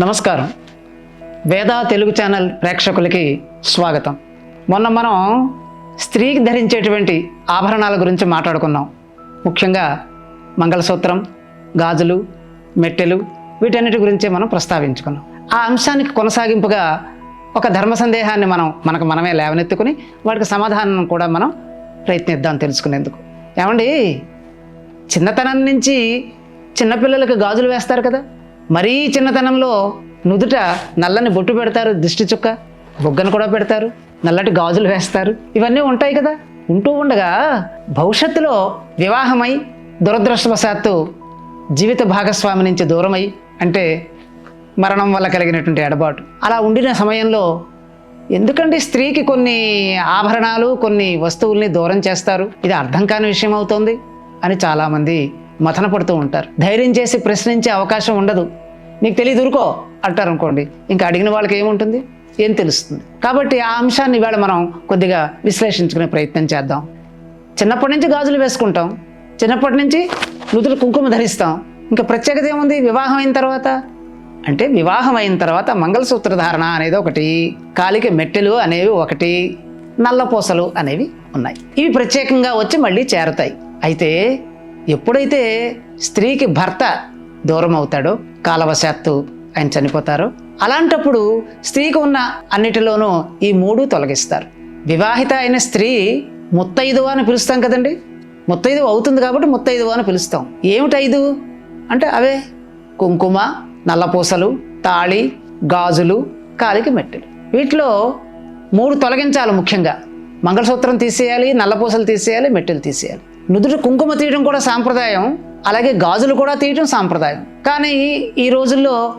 నమస్కారం. వేద తెలుగు ఛానల్ ప్రేక్షకులకి స్వాగతం. మొన్న మనం స్త్రీకి ధరించేటువంటి ఆభరణాల గురించి మాట్లాడుకున్నాం. ముఖ్యంగా మంగళసూత్రం గాజులు మెట్టెలు వీటన్నిటి గురించి మనం ప్రస్తావించుకున్నాం. ఆ అంశానికి కొనసాగింపుగా ఒక ధర్మ సందేహాన్ని మనం మనకు మనమే లేవనెత్తుకుని వాటికి సమాధానం కూడా మనం ప్రయత్నిద్దాం తెలుసుకునేందుకు. ఏమండి? చిన్నతనం నుంచి చిన్నపిల్లలకు గాజులు వేస్తారు కదా? మరీ చిన్నతనంలో నుదుట నల్లని బొట్టు పెడతారు దిష్టి చుక్క బొగ్గను కూడా పెడతారు నల్లటి గాజులు వేస్తారు ఇవన్నీ ఉంటాయి కదా. ఉంటూ ఉండగా భవిష్యత్తులో వివాహమై దురదృష్టవశాత్తు జీవిత భాగస్వామి నుంచి దూరమై అంటే మరణం వల్ల కలిగినటువంటి ఎడబాటు. అలా ఉండిన సమయంలో ఎందుకంటే స్త్రీకి కొన్ని ఆభరణాలు కొన్ని వస్తువుల్ని దూరం చేస్తారు? ఇది అర్థం కాని విషయం అవుతుంది అని చాలామంది మథన పడుతూ ఉంటారు. ధైర్యం చేసి ప్రశ్నించే అవకాశం ఉండదు. నీకు తెలియదు ఊరుకో అంటారు అనుకోండి ఇంకా అడిగిన వాళ్ళకి ఏముంటుంది? ఏం తెలుస్తుంది? కాబట్టి ఆ అంశాన్ని ఇవాళ మనం కొద్దిగా విశ్లేషించుకునే ప్రయత్నం చేద్దాం. చిన్నప్పటి నుంచి గాజులు వేసుకుంటాం. చిన్నప్పటి నుంచి నుదులు కుంకుమ ధరిస్తాం. ఇంకా ప్రత్యేకత ఏముంది? వివాహం అయిన తర్వాత? అంటే వివాహం అయిన తర్వాత మంగళసూత్ర ధారణ అనేది ఒకటి కాలికి మెట్టెలు అనేవి ఒకటి నల్లపూసలు అనేవి ఉన్నాయి. ఇవి ప్రత్యేకంగా వచ్చి మళ్ళీ చేరతాయి. అయితే ఎప్పుడైతే స్త్రీకి భర్త దూరం అవుతాడో కాలవశాత్తు ఆయన చనిపోతారో అలాంటప్పుడు స్త్రీకి ఉన్న అన్నిటిలోనూ ఈ మూడు తొలగిస్తారు. వివాహిత అయిన స్త్రీ ముత్తైదువ అని పిలుస్తాం కదండి? ముత్తైదువ అవుతుంది కాబట్టి ముత్తైదువ అని పిలుస్తాం. ఏమిటి ఐదు? అంటే అవే కుంకుమ నల్లపూసలు తాళి గాజులు కాలికి మెట్టెలు. వీటిలో మూడు తొలగించాలి ముఖ్యంగా. మంగళసూత్రం తీసేయాలి నల్లపూసలు తీసేయాలి మెట్టెలు తీసేయాలి. నుదుటి కుంకుమ తీయడం కూడా సాంప్రదాయం అలాగే గాజులు కూడా తీయటం సాంప్రదాయం. కానీ ఈ రోజుల్లో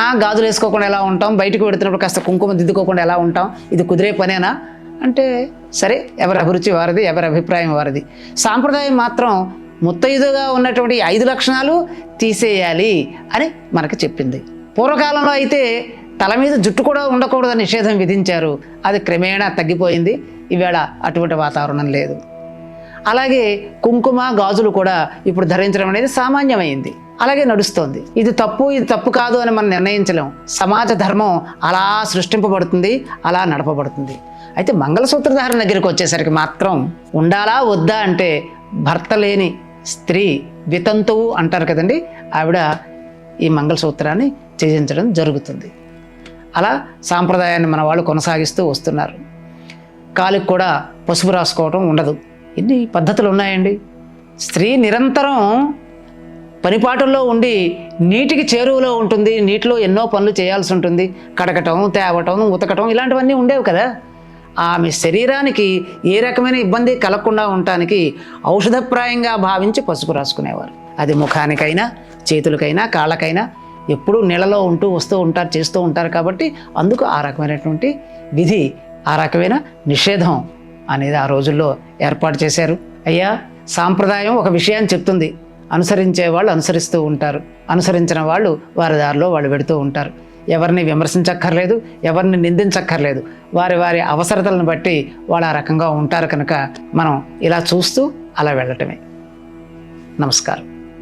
గాజులు వేసుకోకుండా ఎలా ఉంటాం? బయటకు పెడుతున్నప్పుడు కాస్త కుంకుమ దిద్దుకోకుండా ఎలా ఉంటాం? ఇది కుదిరే పనేనా? అంటే సరే ఎవరి అభిరుచి వారిది ఎవరి అభిప్రాయం వారిది. సాంప్రదాయం మాత్రం ముత్తైదుగా ఉన్నటువంటి ఐదు లక్షణాలు తీసేయాలి అని మనకు చెప్పింది. పూర్వకాలంలో అయితే తల మీద జుట్టు కూడా ఉండకూడదని నిషేధం విధించారు. అది క్రమేణా తగ్గిపోయింది. ఈవేళ అటువంటి వాతావరణం లేదు. అలాగే కుంకుమ గాజులు కూడా ఇప్పుడు ధరించడం అనేది సామాన్యమైంది. అలాగే నడుస్తోంది. ఇది తప్పు ఇది తప్పు కాదు అని మనం నిర్ణయించలేం. సమాజ ధర్మం అలా సృష్టింపబడుతుంది అలా నడపబడుతుంది. అయితే మంగళసూత్రధారణ దగ్గరికి వచ్చేసరికి మాత్రం ఉండాలా వద్దా అంటే భర్త లేని స్త్రీ వితంతువు అంటారు కదండి ఆవిడ ఈ మంగళసూత్రాన్ని త్యజించడం జరుగుతుంది. అలా సాంప్రదాయాన్ని మన వాళ్ళు కొనసాగిస్తూ వస్తున్నారు. కాలికి కూడా పసుపు రాసుకోవటం ఉండదు. ఎన్ని పద్ధతులు ఉన్నాయండి? స్త్రీ నిరంతరం పనిపాటుల్లో ఉండి నీటికి చేరువలో ఉంటుంది నీటిలో ఎన్నో పనులు చేయాల్సి ఉంటుంది. కడగటం తేవటం ఉతకటం ఇలాంటివన్నీ ఉండేవి కదా. ఆమె శరీరానికి ఏ రకమైన ఇబ్బంది కలగకుండా ఉండటానికి ఔషధప్రాయంగా భావించి పసుపు రాసుకునేవారు. అది ముఖానికైనా చేతులకైనా కాళ్ళకైనా ఎప్పుడూ నీళ్ళలో ఉంటూ వస్తూ ఉంటారు చేస్తూ ఉంటారు కాబట్టి అందుకు ఆ రకమైనటువంటి విధి ఆ రకమైన నిషేధం అనేది ఆ రోజుల్లో ఏర్పాటు చేశారు. అయ్యా సాంప్రదాయం ఒక విషయాన్ని చెప్తుంది. అనుసరించే వాళ్ళు అనుసరిస్తూ ఉంటారు. అనుసరించిన వాళ్ళు వారి దారిలో వాళ్ళు పెడుతూ ఉంటారు. ఎవరిని విమర్శించక్కర్లేదు ఎవరిని నిందించక్కర్లేదు. వారి వారి అవసరతలను బట్టి వాళ్ళు ఆ రకంగా ఉంటారు కనుక మనం ఇలా చూస్తూ అలా వెళ్ళటమే. నమస్కారం.